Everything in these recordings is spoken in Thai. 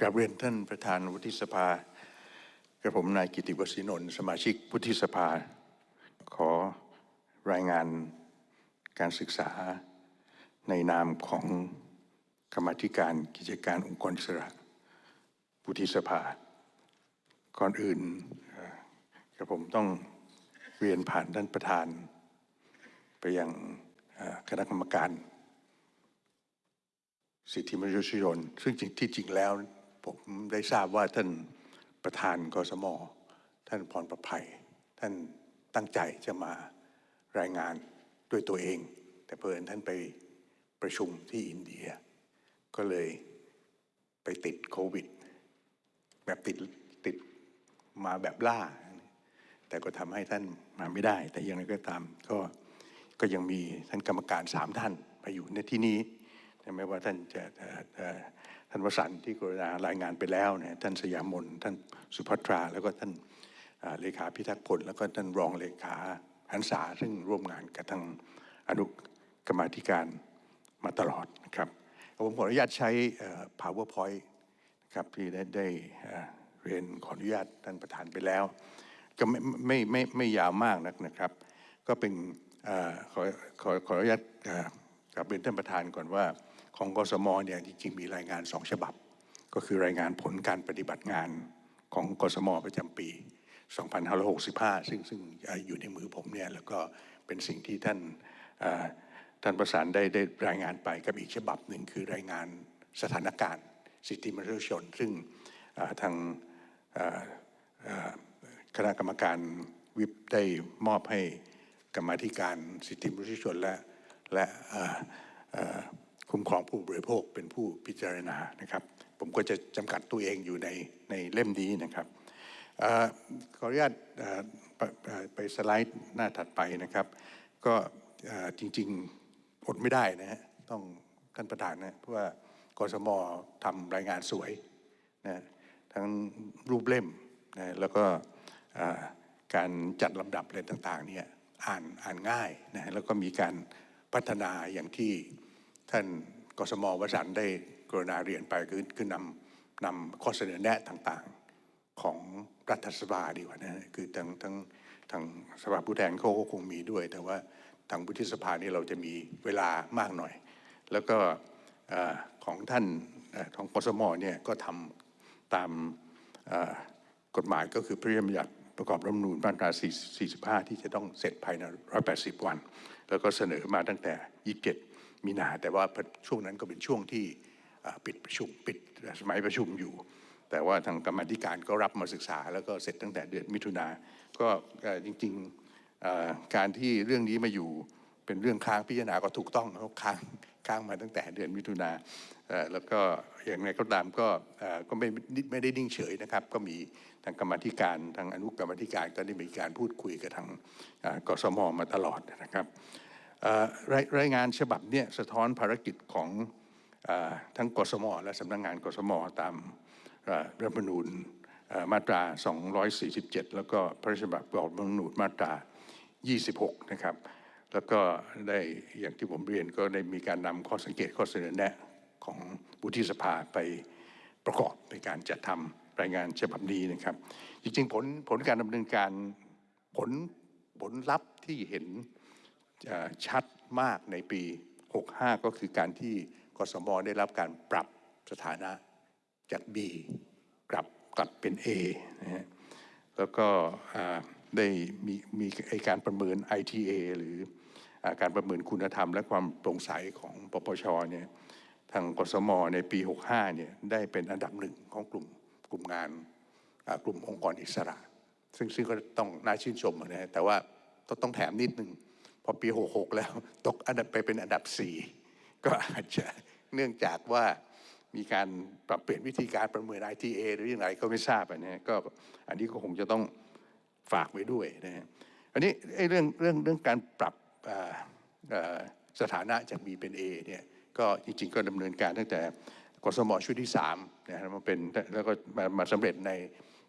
กราบเรียนท่านประธานวุฒิสภากระผมนายกิติวศินนท์สมาชิกวุฒิสภา ขอรายงานการศึกษาในนามของกรรมธิการกิจการองค์กรอิสระวุฒิสภา ก่อนอื่นกระผมต้องเรียนผ่านท่านประธาน ไปยังคณะกรรมการ สิทธิมนุษยชน ซึ่งจริงที่จริงแล้ว ผมได้ทราบว่าท่านประธานกสมท่านพรประภัย ท่านตั้งใจจะมารายงานด้วยตัวเอง แต่เพิ่อนท่านไปประชุมที่อินเดีย ก็เลยไปติดโควิด แบบติดติดมาแบบล่า แต่ก็ทำให้ท่านมาไม่ได้ แต่อย่างไรก็ตามก็ก็ยังมีท่านกรรมการสามท่านมาอยู่ในที่นี้ไม่ว่าท่านจะเอ่อเอ่อ ท่านวสันที่กรุณารายงานไปแล้วเนี่ยท่านสยามนท่านสุภัทรา แล้วก็ท่านเลขาพิทักษ์พลแล้วก็ท่านรองเลขาหันษาซึ่งร่วมงานกับทางอนุกรรมาธิการมาตลอดนะครับผมขออนุญาตใช้ powerpoint นะครับที่ได้ไดเรียนขออนุญาตท่านประธานไปแล้ว ก็ไม่ไม่ไม่ไม่ยาวมากนักนะครับ ก็เป็นอขอขอขออนุญาตกลับเรียนท่านประธานก่อนว่า ของกสมเนี่ยจริงๆมีรายงานสองฉบับ ก็คือรายงานผลการปฏิบัติงานของกสมประจำปี 2565 ซึ่งซึ่งอ่ออยู่ในมือผมเนี่ยแล้วก็เป็นสิ่งที่ท่านท่านประสานได้ได้รายงานไปกับอีกฉบับหนึ่งคือรายงานสถานการณ์ สิทธิมนุษยชน ซึ่งทางคณะกรรมการวิปได้มอบให้กรรมธิการสิทธิมนุษยชนและและ คุ้มครองผู้บริโภคเป็นผู้พิจารณานะครับ ผมก็จะจำกัดตัวเองอยู่ในในเล่มนี้นะครับอขออนุญาตไปสไลด์หน้าถัดไปนะครับ ก็จริงๆอดไม่ได้นะฮะต้องท่านประธานนะเพราะว่ากสมทำรายงานสวยนะทั้งรูปเล่มนะแล้วก็การจัดลำดับอะไรต่างๆเนี่ยอ่านอ่านง่ายนะแล้วก็มีการพัฒนาอย่างที่ ท่านกสมวสันต์ได้กรุณาเรียนไปคือคือนำนำข้อเสนอแนะต่างๆของรัฐสภาดีกว่านะคือทั้งทั้งทางสภาผู้แทนเขาก็คงมีด้วย แต่ว่าทางวุฒิสภานี่เราจะมีเวลามากหน่อย แล้วก็อของท่านอของกสมเนี่ยก็ทำตามกฎหมายก็คือพระราชบัญญัติประกอบรัฐมนูญมาตรา 45 ที่จะต้องเสร็จภายใน 180 วัน แล้วก็เสนอมาตั้งแต่ 27 มีนา แต่ว่าช่วงนั้นก็เป็นช่วงที่ปิดประชุมปิดสมัยประชุมอยู่ แต่ว่าทางกรรมธิการก็รับมาศึกษา แล้วก็เสร็จตั้งแต่เดือนมิถุนาก็จริงๆการที่เรื่องนี้มาอยู่เป็นเรื่องค้างพิจารณาก็ถูกต้องเพราะค้างค้างมาตั้งแต่เดือนมิถุนาแล้วก็อย่างไรก็ตามก็ก็ไม่ไม่ได้นิ่งเฉยนะครับ ก็มีทางกรรมธิการทางอนุกรรมธิการก็ได้มีการพูดคุยกับทางกสมมาตลอดนะครับ รายรายงานฉบับนี้สะท้อนภารกิจของอทั้งกสมและสำนักงานกสมตามรัฐธรรมนูญมาตรา 247 แล้วก็พระราชบัญญัติประกอบรัฐธรรมนูญมาตรา 26 นะครับ แล้วก็ได้อย่างที่ผมเรียนก็ได้มีการนำข้อสังเกตข้อเสนอแนะของวุฒิสภาไปประกอบในการจัดทำรายงานฉบับนี้นะครับ จริงๆ ผลผลการดำเนินการผลผลลัพธ์ที่เห็น ชัดมากในปี 65 ก็คือการที่กสมได้รับการปรับสถานะจาก B กลับกลับเป็น A นะฮะแล้วก็ได้มีมีการประเมิน ITA หรืออการประเมินคุณธรรม และความโปร่งใสของปปชเนี่ยทางกสมในปี 65 เนี่ยได้เป็นอันดับหนึ่งของกลุ่มกลุ่มงานกลุ่มองค์กรอิสระ ซึ่งซึ่งก็ต้องน่าชื่นชมนะฮะแต่ว่าต้องต้องแถมนิดนึง อปี 66 แล้ว ตกอันดับไปเป็นอันดับ 4 ก็อาจจะเนื่องจากว่ามีการปรับเปลี่ยนวิธีการประเมิน ITA หรืออย่างไรก็ไม่ทราบอะนะฮะก็อันนี้ก็คงจะต้องฝากไว้ด้วยนะฮะอันนี้เรื่องเรื่องเรื่องการปรับสถานะจาก B เป็น A เนี่ยก็จริงๆ ก็ดำเนินการตั้งแต่กสมชุดที่3นะฮะมาเป็นแล้วก็มามาสำเร็จใน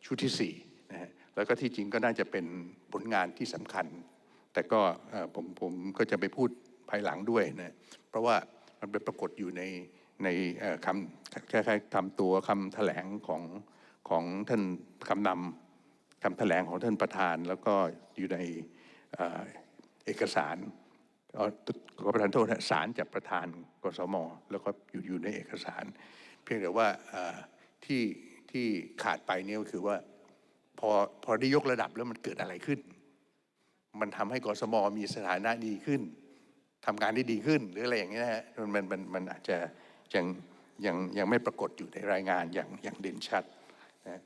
ชุดที่4นะฮะแล้วก็ที่จริงก็น่าจะเป็นผลงานที่สำคัญ แต่ก็ผมผมก็จะไปพูดภายหลังด้วยนะเพราะว่ามันไปปรากฏอยู่ในในคำคล้ายๆทำตัวคำแถลงของของท่านคำนำคำแถลงของท่านประธาน แล้วก็อยู่ในเอ่อเอกสารขอประทานโทษนะสารจากประธานกสมแล้วก็อยู่อยู่ในเอกสาร เพียงแต่ว่าที่ที่ขาดไปนี่ก็คือว่าพอพอได้ยกระดับแล้วมันเกิดอะไรขึ้น มันทำให้กสมมีสถานะดีขึ้นทำงานได้ดีขึ้นหรืออะไรอย่างเงี้ยนะฮะมันมันมันอาจจะยังยังยังไม่ปรากฏอยู่ในรายงานอย่างอย่างเด่นชัดนะ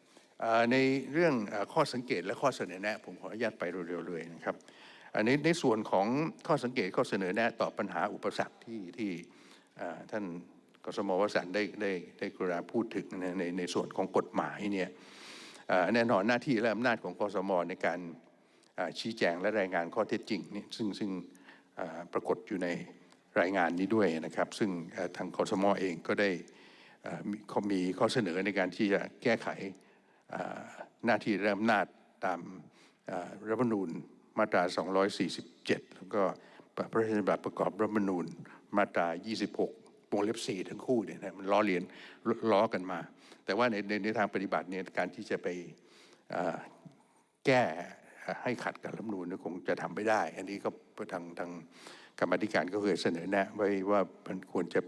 ในเรื่องข้อสังเกตและข้อเสนอแนะ ผมขออนุญาตไปเร็วๆเลยนะครับอันนี้ในส่วนของข้อสังเกตข้อเสนอแนะต่อปัญหาอุปสรรคที่ที่ท่านกสมวสันต์ได้ได้ได้กรุณาพูดถึงในในส่วนของกฎหมายเนี่ยแน่นอนหน้าที่และอำนาจของกสมในการ ชี้แจงและรายงานข้อเท็จจริงนี่ซึ่งซึ่งปรากฏอยู่ในรายงานนี้ด้วยนะครับ ซึ่งทางคอสมอเองก็ได้มีเขามีข้อเสนอในการที่จะแก้ไขหน้าที่และอำนาจตามรัฐธรรมนูญมาตรา 247 แล้วก็พระราชบัญญัติประกอบรัฐธรรมนูญมาตรา 26วงเล็บ 4 ทั้งคู่เนี่ยนะมันล้อเลียนล้อกันมา แต่ว่าในในทางปฏิบัติเนี่ยการที่จะไปแก้ ให้ขัดกับรัฐมนูญเนี่ยคงจะทำไม่ได้ อันนี้ก็ทางทางกรรมธิการก็เคยเสนอแนะไว้ว่ามันควรจะ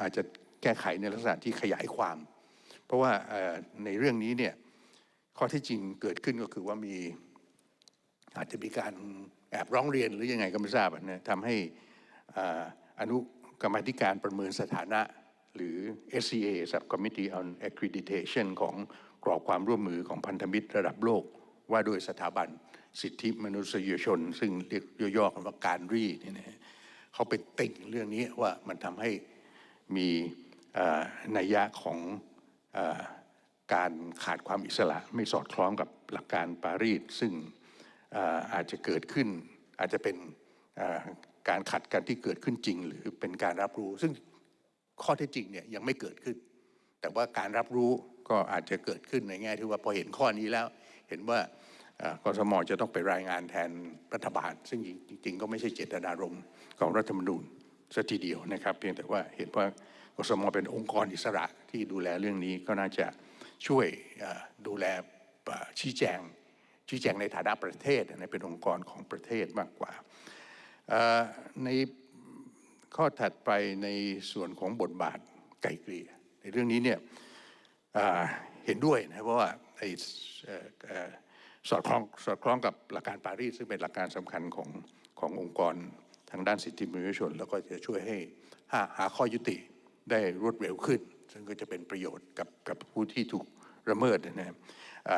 อาจจะแก้ไขในลักษณะที่ขยายความ เพราะว่าในเรื่องนี้เนี่ยข้อที่จริงเกิดขึ้นก็คือว่ามีอาจจะมีการแอบร้องเรียนหรือยังไงก็ไม่ทราบนะทำให้อาอนุกรรมธิการประเมินสถานะ หรือ SCA Subcommittee on Accreditation ของกรอบความร่วมมือของพันธมิตรระดับโลก ว่าโดยสถาบันสิทธิมนุษยชน ซึ่งเรียกย่อๆกันว่าการรีเนี่ยนะเขาไปติ่งเรื่องนี้ว่ามันทำให้มีนัยยะของอการขาดความอิสระไม่สอดคล้องกับหลักการปารีสซึ่งเอ่อาจจะเกิดขึ้น อาจจะเป็นการขัดกันที่เกิดขึ้นจริง หรือเป็นการรับรู้ ซึ่งข้อเท็จจริงเนี่ยยังไม่เกิดขึ้น แต่ว่าการรับรู้ก็อาจจะเกิดขึ้นในแง่ที่ว่าพอเห็นข้อนี้แล้ว เห็นว่ากสมจะต้องไปรายงานแทนรัฐบาล ซึ่งจริงๆ ก็ไม่ใช่เจตนารมณ์ของรัฐธรรมนูญซะทีเดียวนะครับ เพียงแต่ว่าเห็นว่ากสมเป็นองค์กรอิสระที่ดูแลเรื่องนี้ก็น่าจะช่วยดูแลชี้แจงชี้แจงในฐานะประเทศนะเป็นองค์กรของประเทศมากกว่าในข้อถัดไปในส่วนของบทบาทไก่เกลี่ยในเรื่องนี้เนี่ยเห็นด้วยนะเพราะว่า สอดคล้องสอดคล้องกับหลักการปารีสซึ่งเป็นหลักการสำคัญของขององค์กรทางด้านสิทธิมนุษยชน แล้วก็จะช่วยให้หาหาข้อยุติได้รวดเร็วขึ้น ซึ่งก็จะเป็นประโยชน์กับกับผู้ที่ถูกระเมิดนะครับ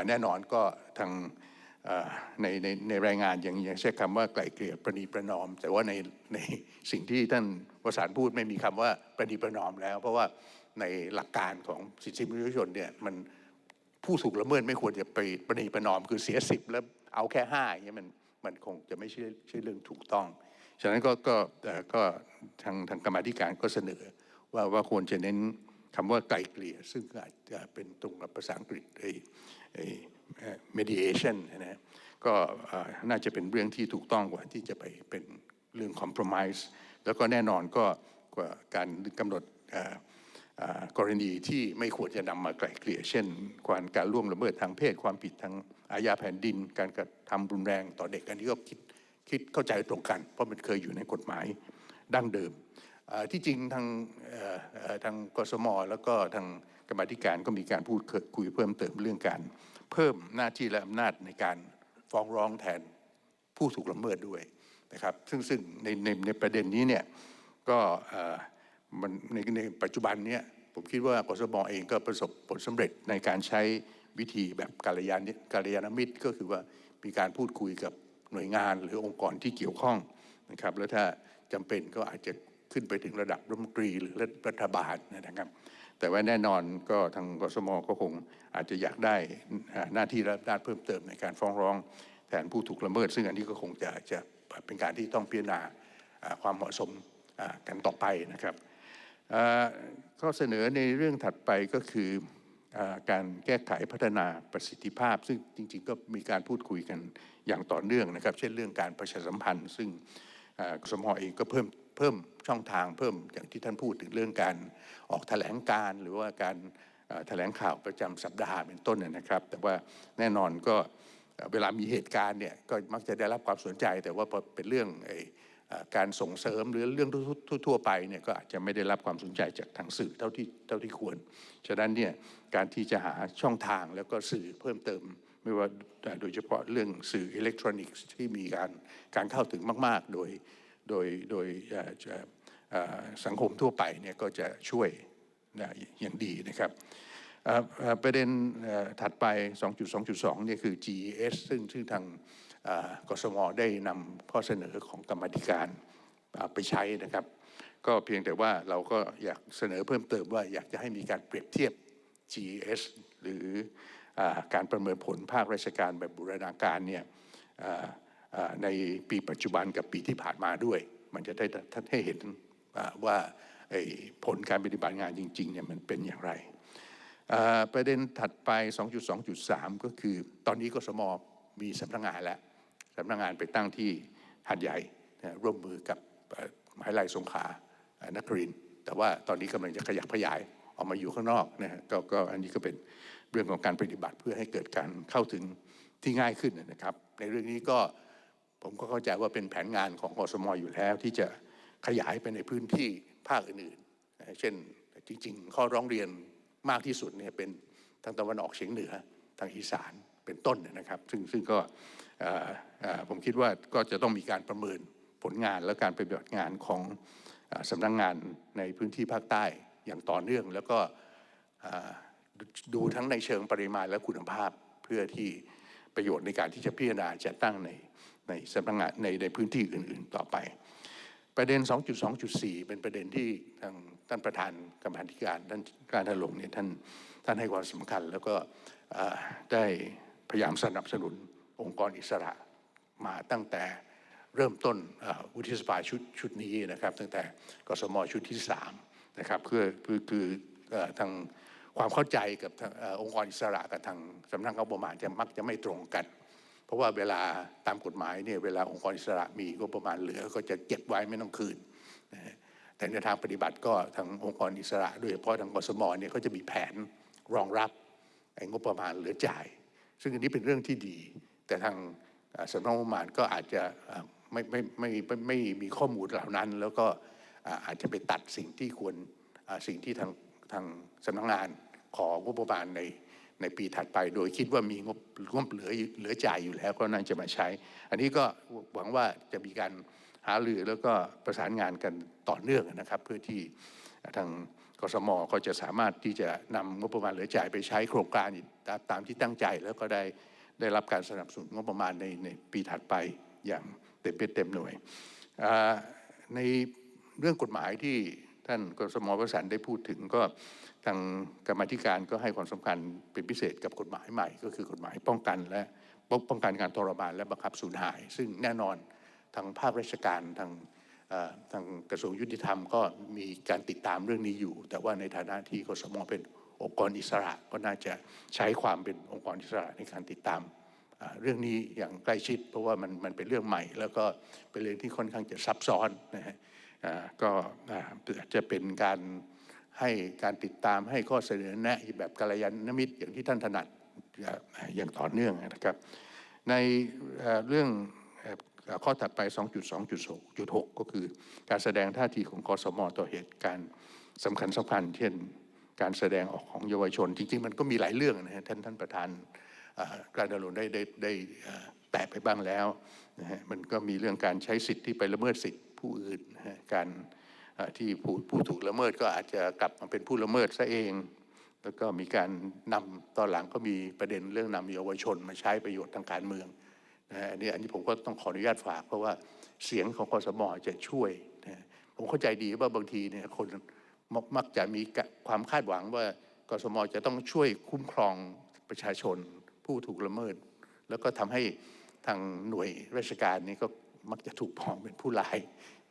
แน่นอนก็ทางในในในรายงานยังยังใช้คำว่าไกล่เกลี่ยประนีประนอม แต่ว่าในในสิ่งที่ท่านวสานพูดไม่มีคำว่าประนีประนอมแล้ว เพราะว่าในหลักการของสิทธิมนุษยชนเนี่ยมัน ผู้ถูกละเมิดไม่ควรจะไปประนีประนอมคือเสียสิบแล้วเอาแค่ห้าอย่างเงี้ยมันมันคงจะไม่ใช่ใช่เรื่องถูกต้อง ฉะนั้นก็ก็เอ่ก็ทางทางกรรมธิการก็เสนอ ว่าว่าควรจะเน้นคำว่าไกลเกลี่ยซึ่งอาจจะเป็นตรงกับภาษาอังกฤษไอ้ไอ้ mediation นะฮะก็น่าจะเป็นเรื่องที่ถูกต้องกว่าที่จะไปเป็นเรื่อง compromise แล้วก็แน่นอนก็กว่าการกำหนดอ กรณีที่ไม่ควรจะนำมาไกล่เกลี่ย เช่นการการล่วงละเมิดทางเพศความผิดทางอาญาแผ่นดิน การกระทำรุนแรงต่อเด็กอันนี้ก็คิดคิดเข้าใจตรงกัน เพราะมันเคยอยู่ในกฎหมายดั้งเดิมที่จริงทางทางกสมแล้วก็ทางกรรมธิการก็มีการพูดคุยเพิ่มเติมเรื่องการ เพิ่มหน้าที่และอำนาจในการฟ้องร้องแทนผู้ถูกละเมิดด้วยนะครับ ซึ่งซึ่งในในในประเด็นนี้เนี่ยก็ มันในในปัจจุบันเนี้ยผมคิดว่ากสมเองก็ประสบผลสำเร็จในการใช้วิธีแบบกาลยานกาลยานมิตรก็คือว่ามีการพูดคุยกับหน่วยงานหรือองค์กรที่เกี่ยวข้องนะครับ แล้วถ้าจำเป็นก็อาจจะขึ้นไปถึงระดับรัฐมนตรีหรือรัฐบาลนะครับ แต่ว่าแน่นอนก็ทางกสมก็คงอาจจะอยากได้หน้าที่และอำนาจเพิ่มเติมในการฟ้องร้องแทนผู้ถูกละเมิด ซึ่งอันนี้ก็คงจะจะเป็นการที่ต้องพิจารณาความเหมาะสมกันต่อไปนะครับ ข้อเสนอในเรื่องถัดไปก็คืออการแก้ไขพัฒนาประสิทธิภาพ ซึ่งจริงๆก็มีการพูดคุยกันอย่างต่อเนื่องนะครับ เช่นเรื่องการประชาสัมพันธ์ ซึ่งกสมเองก็เพิ่มเพิ่มช่องทางเพิ่มอย่างที่ท่านพูดถึงเรื่องการออกแถลงการ์หรือว่าการแถลงข่าวประจำสัปดาห์เป็นต้นนะนะครับ แต่ว่าแน่นอนก็เวลามีเหตุการณ์เนี่ยก็มักจะได้รับความสนใจ แต่ว่าพอเป็นเรื่องไอ การส่งเสริมหรือเรื่องทั่วไปเนี่ยก็อาจจะไม่ได้รับความสนใจจากทางสื่อเท่าที่เท่าที่ควร ฉะนั้นเนี่ยการที่จะหาช่องทางแล้วก็สื่อเพิ่มเติม ไม่ว่าโดยเฉพาะเรื่องสื่ออิเล็กทรอนิกส์ที่มีการการเข้าถึงมาก ๆ โดยโดยโดยสังคมทั่วไปเนี่ยก็จะช่วยอย่างดีนะครับประเด็นถัดไป 2.2.2เนี่ยคือ GES ซึ่งซึ่งทาง กสมได้นำข้อเสนอของกรรมธิการไปใช้นะครับ ก็เพียงแต่ว่าเราก็อยากเสนอเพิ่มเติมว่าอยากจะให้มีการเปรียบเทียบ gs หรืออการประเมินผลภาคราชการแบบบูรณาการเนี่ยในปีปัจจุบันกับปีที่ผ่านมาด้วย มันจะได้ท่านให้เห็นว่าผลการปฏิบัติงานจริงๆเนี่ยมันเป็นอย่างไร ประเด็นถัดไป 2.2.3 ก็คือ ตอนนี้กสมมีสำนักงานแล้ว สำนักงานไปตั้งที่หัดใหญ่ร่วมมือกับมหาวิทยาลัยสงขลานครินแต่ว่าตอนนี้กำลังจะขยับขยายออกมาอยู่ข้างนอกนะฮะกก็อันนี้ก็เป็นเรื่องของการปฏิบัติเพื่อให้เกิดการเข้าถึงที่ง่ายขึ้นนะครับ ในเรื่องนี้ก็ผมก็เข้าใจว่าเป็นแผนงานของอสมอยู่แล้ว ที่จะขยายไปในพื้นที่ภาคอื่นๆนะเช่นจริง ๆ ข้อร้องเรียนมากที่สุดเนี่ยเป็นทางตะวันออกเฉียงเหนือทางอีสานเป็นต้นนะครับ ซึ่งซึ่งก็ ผมคิดว่าก็จะต้องมีการประเมินผลงานและการปฏิบัติงานของสำนักงงานในพื้นที่ภาคใต้อย่างต่อเนื่อง แล้วก็ดูทั้งในเชิงปริมาณและคุณภาพเพื่อที่ประโยชน์ในการที่จะพิจารณาจัดตั้งในในสำนักงานในในพื้นที่อื่น ๆ ต่อไป ประเด็น 2.2.4 เป็นประเด็นที่ทางท่านประธานกรรมาธิการท่านการทะลงเนี่ยท่านท่านให้ความสำคัญแล้วก็ได้พยายามสนับสนุน องค์กรอิสระมาตั้งแต่เริ่มต้นวุฒิสภาชุดชุดนี้นะครับ ตั้งแต่กสมชุดที่3นะครับเพื่อคือคือทางความเข้าใจกับอองค์กรอิสระกับทางสำนักงบประมาณจะมักจะไม่ตรงกัน เพราะว่าเวลาตามกฎหมายเนี่ยเวลาองค์กรอิสระมีงบประมาณเหลือก็จะเก็บไว้ไม่ต้องคืน แต่ในทางปฏิบัติก็ทางองค์กรอิสระโดยเฉพาะทางกสมเนี่ยเขาจะมีแผนรองรับงบประมาณเหลือจ่าย ซึ่งอันนี้เป็นเรื่องที่ดี แต่ทางสำนักงบประมาณก็อาจจะไม่ไม่ไม่ไม่ไม่มีข้อมูลเหล่านั้น แล้วก็อาจจะไปตัดสิ่งที่ควรสิ่งที่ทางทางสำนักงานของบประมาณในในปีถัดไป โดยคิดว่ามีงบงบเหลือเหลือจ่ายอยู่แล้วก็น่าจะมาใช้ อันนี้ก็หวังว่าจะมีการหารือแล้วก็ประสานงานกันต่อเนื่องนะครับ เพื่อที่ทางกสมก็จะสามารถที่จะนำงบประมาณเหลือจ่ายไปใช้โครงการตามที่ตั้งใจแล้วก็ได้ ได้รับการสนับสนุนงบประมาณในในปีถัดไปอย่างเต็มเป็นเต็มหน่วย ในเรื่องกฎหมายที่ท่านกสมประสานได้พูดถึงก็ทางกรรมธิการก็ให้ความสำคัญเป็นพิเศษกับกฎหมายใหม่ ก็คือกฎหมายป้องกันและป้องกันการทรมานและบังคับสูญหาย ซึ่งแน่นอนทางภาคราชการทางทางกระทรวงยุติธรรมก็มีการติดตามเรื่องนี้อยู่ แต่ว่าในฐานะที่กสมเป็น องค์กรอิสระก็น่าจะใช้ความเป็นองค์กรอิสระในการติดตามเรื่องนี้อย่างใกล้ชิด เพราะว่ามันมันเป็นเรื่องใหม่ แล้วก็เป็นเรื่องที่ค่อนข้างจะซับซ้อนนะฮะก็จะเป็นการให้การติดตามให้ข้อเสนอแนะแบบกัลยาณมิตรอย่างที่ท่านถนัดอย่างต่อเนื่องนะครับ ในเรื่องข้อถัดไป 2.2.6ก็คือการแสดงท่าทีของกสมต่อเหตุการณ์สำคัญสำคัญเช่น การแสดงออกของเยาวชน จริง ๆ มันก็มีหลายเรื่องนะฮะท่านท่านประธานอ่าการดำรงได้ได้ได้แตะไปบ้างแล้วนะฮะมันก็มีเรื่องการใช้สิทธิ์ที่ไปละเมิดสิทธิ์ผู้อื่นนะฮะการที่ผู้ผู้ถูกละเมิดก็อาจจะกลับมาเป็นผู้ละเมิดซะเอง แล้วก็มีการนำตอนหลังก็มีประเด็นเรื่องนำเยาวชนมาใช้ประโยชน์ทางการเมืองนะฮะอันนี้อันนี้ผมก็ต้องขออนุญาตฝากเพราะว่าเสียงของกสมจะช่วยนะผมเข้าใจดีว่าบางทีเนี่ยคน มักมักจะมีความคาดหวังว่ากสมจะต้องช่วยคุ้มครองประชาชนผู้ถูกละเมิด แล้วก็ทำให้ทางหน่วยราชการนี้ก็มักจะถูกมองเป็นผู้ร้าย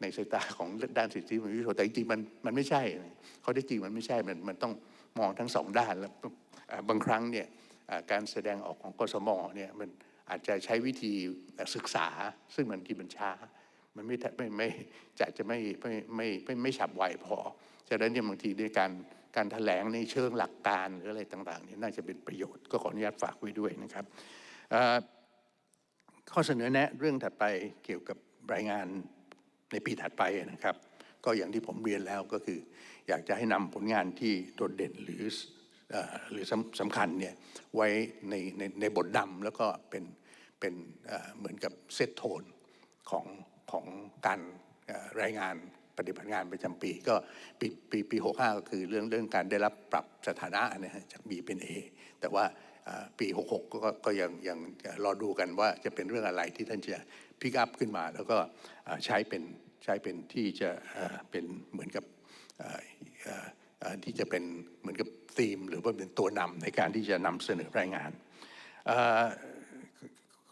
ในสายตาของด้านสิทธิมนุษยชนแต่จริงๆมันมันไม่ใช่เขาได้จริงมันไม่ใช่มันมันต้องมองทั้งสองด้านแล้วบางครั้งเนี่ยการแสดงออกของกสมเนี่ยมันอาจจะใช้วิธีศึกษา ซึ่งมันที่มันช้า มันไม่ไม่ไม่จะจะไม่ไม่ไม่ไม่ไม่ฉับไวพอ ฉะนั้นเนี่ยบางทีในการการแถลงในเชิงหลักการหรืออะไรต่างๆเนี่ยน่าจะเป็นประโยชน์ก็ขออนุญาตฝากไว้ด้วยนะครับข้อเสนอแนะเรื่องถัดไปเกี่ยวกับรายงานในปีถัดไปนะครับ ก็อย่างที่ผมเรียนแล้วก็คือ อยากจะให้นำผลงานที่โดดเด่นหรืออหรือสำสำคัญเนี่ยไว้ในในในบทดำแล้วก็เป็นเป็นเหมือนกับเซตโทนของของการรายงาน ปฏิบัติงานประจำปีก็ปีปีปีหกห้าก็คือเรื่องเรื่องการได้รับปรับสถานะนะฮะจาก B เป็น A แต่ว่าปี66ก็ก็ยังยังรอดูกันว่าจะเป็นเรื่องอะไรที่ท่านจะพิกอัพขึ้นมา แล้วก็ใช้เป็นใช้เป็นที่จะเป็นเหมือนกับที่จะเป็นเหมือนกับธีม หรือว่าเป็นตัวนำในการที่จะนำเสนอรายงานเอ่อ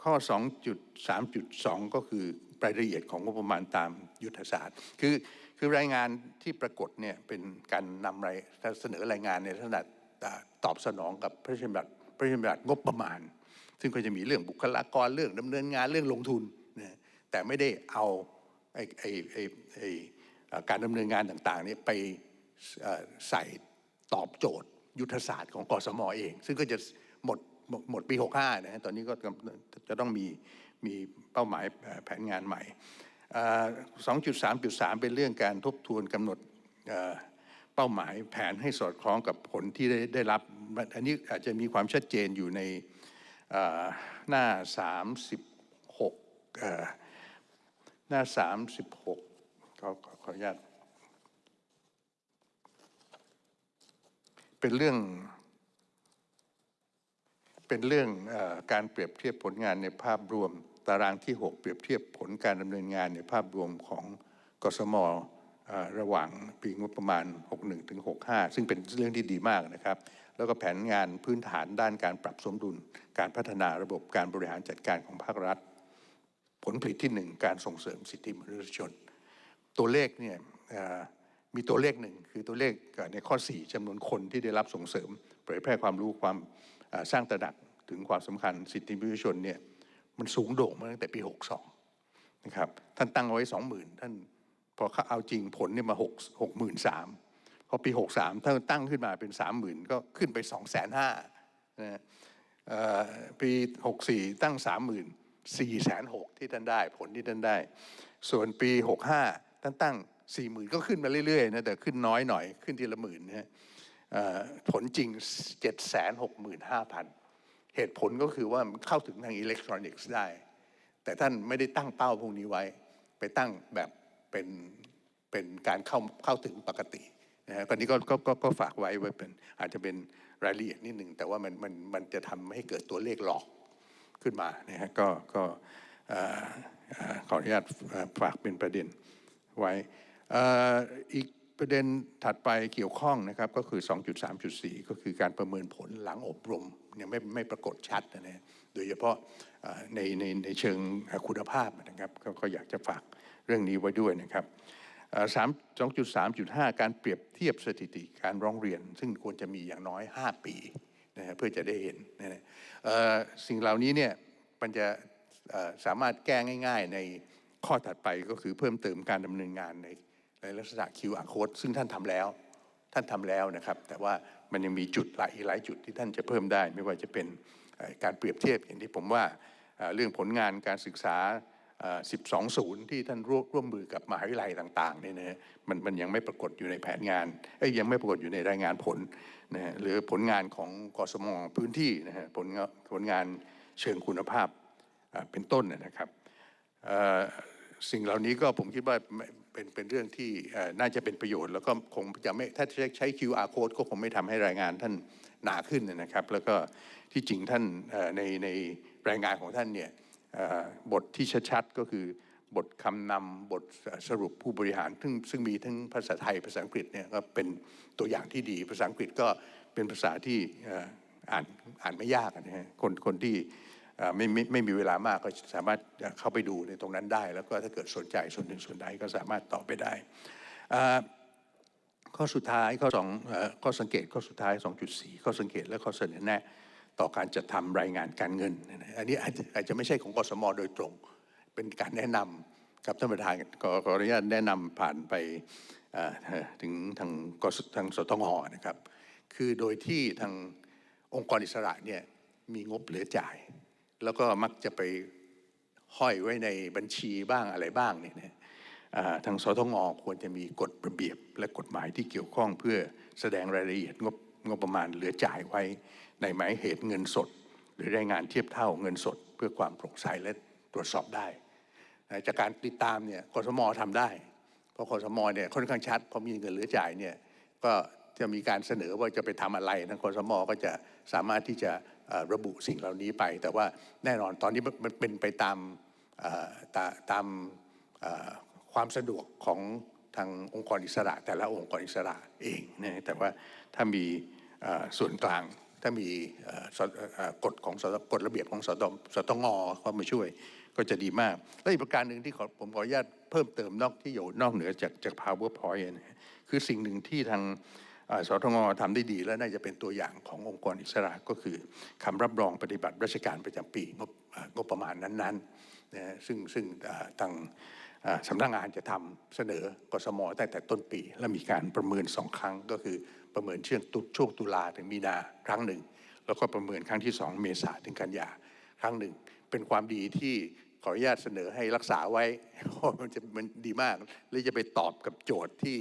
ข้อ 2.3.2 ก็คือ รายละเอียดของงบประมาณตามยุทธศาสตร์ คือคือรายงานที่ปรากฏเนี่ยเป็นการนำรายเสนอรายงานในลักษณะตอบสนองกับพระราชบัญญัติพระราชบัญญัติงบประมาณ ซึ่งก็จะมีเรื่องบุคลากรเรื่องดำเนินงานเรื่องลงทุนนะแต่ไม่ได้เอาไอ้ไอ้ไอ้ไอ้การดำเนินงานต่างๆเนี่ยไปใส่ตอบโจทย์ ยุทธศาสตร์ของกสมเอง ซึ่งก็จะหมดหมดหมดปี 65นะฮะตอนนี้ก็จะต้องมี มีเป้าหมายแผนงานใหม่เอ่อ2.3.3 เป็นเรื่องการทบทวนกำหนดเเป้าหมายแผนให้สอดคล้องกับผลที่ได้ได้รับ อันนี้อาจจะมีความชัดเจนอยู่ในหน้า 36 หน้า 36 ขอขอขออนุญาต เป็นเรื่อง เป็นเรื่องอการเปรียบเทียบผลงานในภาพรวม ตารางที่ 6 เปรียบเทียบผลการดำเนินงานในภาพรวมของกสมระหว่างปีงบประมาณ 61ถึง65 ซึ่งเป็นเรื่องที่ดีมากนะครับ แล้วก็แผนงานพื้นฐานด้านการปรับสมดุล การพัฒนาระบบการบริหารจัดการของภาครัฐ ผลผลิตที่หนึ่งการส่งเสริมสิทธิมนุษยชน ตัวเลขเนี่ยมีตัวเลขหนึ่งคือตัวเลขในข้อ 4จำนวนคนที่ได้รับส่งเสริม เผยแพร่ความรู้ความสร้างตระหนักถึงความสำคัญสิทธิมนุษยชนเนี่ย มันสูงโด่งมาตั้งแต่ปี 62 นะครับ ท่านตั้งเอาไว้ 20,000 ท่านพอเขาเอาจริงผลเนี่ยมา6 63,000พอปี 63 ท่านตั้งขึ้นมาเป็น 30,000 ก็ขึ้นไป 2 5 0 0 0นะฮะเอ่อปี 64 ตั้ง 30,000 4,600ที่ท่านได้ผลที่ท่านได้ ส่วนปี 65 ท่านตั้ง 40,000 ก็ขึ้นมาเรื่อยๆนะแต่ขึ้นน้อยหน่อยขึ้นทีละหมื่นนะฮะผลจริง 765,000 เหตุผลก็คือว่ามันเข้าถึงทางอิเล็กทรอนิกส์ได้ แต่ท่านไม่ได้ตั้งเป้าพวกนี้ไว้ ไปตั้งแบบเป็นเป็นการเข้าเข้าถึงปกตินะฮะตอนนี้ก็ก็ก็ก็ฝากไว้ไว้เป็นอาจจะเป็นรายละเอียดนิดหนึ่งแต่ว่ามันมันมันจะทำให้เกิดตัวเลขหลอกขึ้นมานะฮะก็ก็ขออนุญาตฝากเป็นประเด็นไว้อีก ประเด็นถัดไปเกี่ยวข้องนะครับก็คือ 2.3.4 ก็คือการประเมินผลหลังอบรมยังไม่ไม่ปรากฏชัดนะโดยเฉพาะในในในเชิงคุณภาพนะครับก็ก็อยากจะฝากเรื่องนี้ไว้ด้วยนะครับเอ่อ3 2.3.5 การเปรียบเทียบสถิติการร้องเรียน ซึ่งควรจะมีอย่างน้อย 5 ปีนะฮะเพื่อจะได้เห็นนะสิ่งเหล่านี้เนี่ยมันจะสามารถแก้ง่าย ๆ ในข้อถัดไปก็คือเพิ่มเติมการดำเนินงานใน ในลักษณะ QR code ซึ่งท่านทำแล้ว ท่านทำแล้วนะครับ แต่ว่ามันยังมีจุดหลายหลายจุดที่ท่านจะเพิ่มได้ ไม่ว่าจะเป็นการเปรียบเทียบอย่างที่ผมว่าเรื่องผลงานการศึกษา 12 ศูนย์ที่ท่านร่วมร่วมมือกับมหาวิทยาลัยต่างๆเนี่ยนะมันมันยังไม่ปรากฏอยู่ในแผนงานเอ้ยังไม่ปรากฏอยู่ในรายงานผลนะฮะหรือผลงานของกสมพื้นที่นะฮะผลงานผลงานเชิงคุณภาพเป็นต้นนะครับสิ่งเหล่านี้ก็ผมคิดว่า เป็นเป็นเรื่องที่น่าจะเป็นประโยชน์ แล้วก็คงจะไม่ถ้าใช้ QR code ก็คงไม่ทำให้รายงานท่านหนาขึ้นนะครับ แล้วก็ที่จริงท่านในในรายงานของท่านเนี่ยบทที่ชัดๆก็คือบทคำนำบทสรุปผู้บริหาร ซึ่งซึ่งมีทั้งภาษาไทยภาษาอังกฤษเนี่ยก็เป็นตัวอย่างที่ดี ภาษาอังกฤษก็เป็นภาษาที่อ่านอ่านไม่ยากนะฮะคนคนที่ ไม่ไม่ไม่มีเวลามากก็สามารถเข้าไปดูในตรงนั้นได้ แล้วก็ถ้าเกิดสนใจส่วนหนึ่งส่วนใดก็สามารถตอบไปได้ข้อสุดท้ายข้อสองข้อสังเกตข้อสุดท้าย 2.4 ข้อสังเกตและข้อเสนอแนะต่อการจัดทำรายงานการเงิน อันนี้อาจจะอาจจะไม่ใช่ของกสมโดยตรง เป็นการแนะนำครับท่านประธานขอขออนุญาตแนะนำผ่านไปถึงทางกสทางสตงนะครับ คือโดยที่ทางองค์กรอิสระเนี่ยมีงบเหลือจ่าย แล้วก็มักจะไปห้อยไว้ในบัญชีบ้างอะไรบ้างเนี่ยนะทางสตงควรจะมีกฎระเบียบและกฎหมายที่เกี่ยวข้องเพื่อแสดงรายละเอียดงบงบประมาณเหลือจ่ายไว้ในหมายเหตุเงินสด หรือรายงานเทียบเท่าเงินสด เพื่อความโปร่งใสและตรวจสอบได้ จากการติดตามเนี่ยกสมทำได้ เพราะกสมเนี่ยค่อนข้างชัดพอมีเงินเหลือจ่ายเนี่ยก็จะมีการเสนอว่าจะไปทำอะไรทางกสมก็จะสามารถที่จะ ระบุสิ่งเหล่านี้ไป แต่ว่าแน่นอนตอนนี้มันเป็นไปตามตาตามความสะดวกของทางองค์กรอิสระ แต่ละองค์กรอิสระเองนะแต่ว่าถ้ามีส่วนกลาง ถ้ามีกฎของสกฎระเบียบของสตสตงเข้ามาช่วยก็จะดีมาก และอีกประการหนึ่งที่ผมขออนุญาตเพิ่มเติมนอกที่อยู่นอกเหนือจากจาก powerpoint นะคือสิ่งหนึ่งที่ทาง สตงทำได้ดีและน่าจะเป็นตัวอย่างขององค์กรอิสระก็คือคำรับรองปฏิบัติราชการประจำปีงบงบประมาณนั้นๆนะซึ่งซึ่งทางสำนักงานจะทำเสนอกสมตั้งแต่ต้นปี และมีการประเมินสองครั้ง ก็คือประเมินช่วงตุช่วงตุลาถึงมีนาครั้งหนึ่ง แล้วก็ประเมินครั้งที่สองเมษาถึงกันยาครั้งหนึ่ง เป็นความดีที่ขออนุญาตเสนอให้รักษาไว้เพราะมันจะมันดีมาก และจะไปตอบกับโจทย์ที่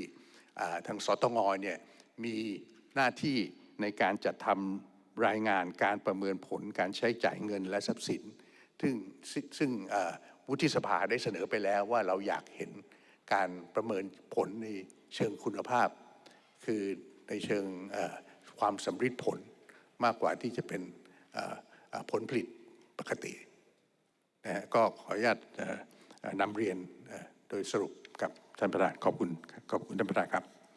ทางสตงเนี่ย มีหน้าที่ในการจัดทำรายงานการประเมินผลการใช้จ่ายเงินและทรัพย์สิน ซึ่งซึ่งวุฒิสภาได้เสนอไปแล้วว่าเราอยากเห็นการประเมินผลในเชิงคุณภาพ คือในเชิงความสำฤทธิ์ผลมากกว่าที่จะเป็นผลผลิตปกตินะก็ขออนุญาตนำเรียนโดยสรุปกับท่านประธานขอบคุณขอบคุณท่านประธานครับ